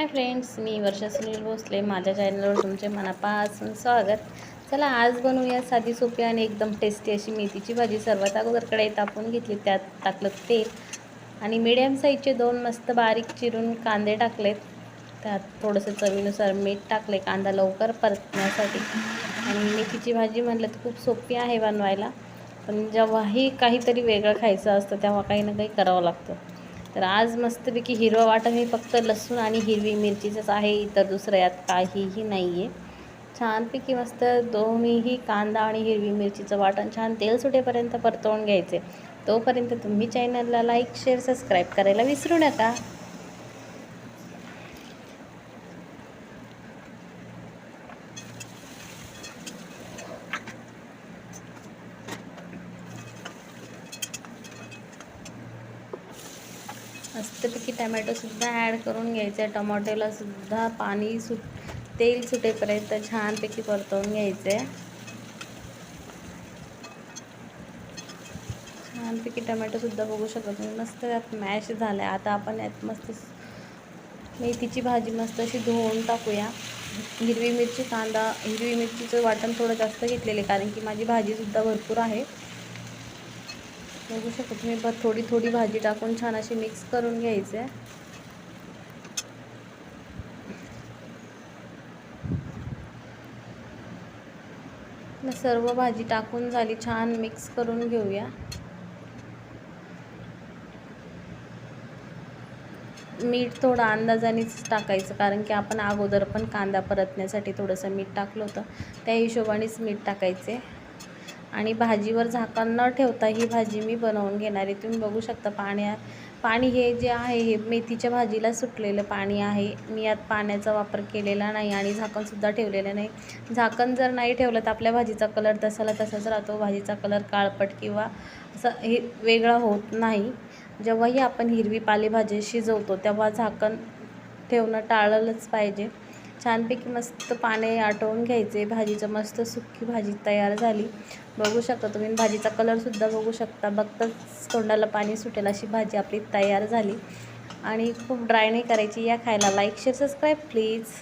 हाय friends मी वर्षा सुनील भोसले माझ्या चॅनलवर तुमचे मनापासून स्वागत. चला आज बनवूया साधी सोपी आणि एकदम टेस्टी अशी मेथीची भाजी. सर्वात अगोदर कढई तापून घेतली त्यात टाकलं तेल. आणि मिडियम साईजचे दोन मस्त बारीक चिरून कांदे टाकलेत. त्यात थोडंसं चवीनुसार मीठ टाकले कांदा लवकर परतण्यासाठी. आणि मेथीची भाजी म्हटलं तर खूप सोपी आहे बनवायला. पण जेव्हाही काहीतरी वेगळं खायचं असतं तेव्हा काही ना काही करावं लागतं. तर आज मस्तपैकी हिरवं वाटण हे फक्त लसूण आणि हिरवी मिरचीचंच आहे इतर दुसरं यात काहीही नाही आहे छानपैकी मस्त दोन्हीही कांदा आणि हिरवी मिरचीचं वाटण छान तेल सुटेपर्यंत परतवून घ्यायचे तोपर्यंत तुम्ही चॅनलला लाईक शेअर सबस्क्राईब करायला विसरू नका. मस्तपैकी टमॅटोसुद्धा ॲड करून घ्यायचे. आहे टमाटोलासुद्धा पाणी सुट तेल सुटेपर्यंत छानपैकी परतवून घ्यायचे. छानपैकी टमॅटोसुद्धा बघू शकत तुम्ही. मस्त यात मॅश झालं आहे आता आपण यात मस्त मेथीची भाजी मस्त अशी धुवून टाकूया. हिरवी मिरची कांदा हिरवी मिरचीचं वाटण थोडं जास्त घेतलेले कारण की माझी भाजीसुद्धा भरपूर आहे. बघू शकतो तुम्ही ब थोडी थोडी भाजी टाकून छान अशी मिक्स करून घ्यायचे. सर्व भाजी टाकून झाली छान मिक्स करून घेऊया. मीठ थोडं अंदाजानेच टाकायचं कारण की आपण अगोदर पण कांदा परतण्यासाठी थोडंसं मीठ टाकलं होतं. त्या हिशोबानेच मीठ टाकायचे. आणि भाजीवर झाकण न ठेवता ही भाजी मी बनवून घेणार आहे. तुम्ही बघू शकता पाण्या पाणी हे जे आहे हे मेथीच्या भाजीला सुटलेलं पाणी आहे. मी यात पाण्याचा वापर केलेला नाही आणि झाकणसुद्धा ठेवलेलं नाही. झाकण जर नाही ठेवलं तर आपल्या भाजीचा कलर तसाला तसाच राहतो. भाजीचा कलर काळपट किंवा असं हे वेगळा होत नाही. जेव्हाही आपण हिरवी पालेभाजी शिजवतो तेव्हा झाकण ठेवणं टाळलंच पाहिजे. छानपैकी मस्त पाने आटवून घ्यायचे. भाजीचं मस्त सुक्की भाजी तयार झाली. बघू शकता तुम्ही. भाजीचा कलरसुद्धा बघू शकता. बघताच तोंडाला पाणी सुटेल अशी भाजी आपली तयार झाली. आणि खूप ड्राय नाही करायची. या खायला लाईक शेअर सबस्क्राईब प्लीज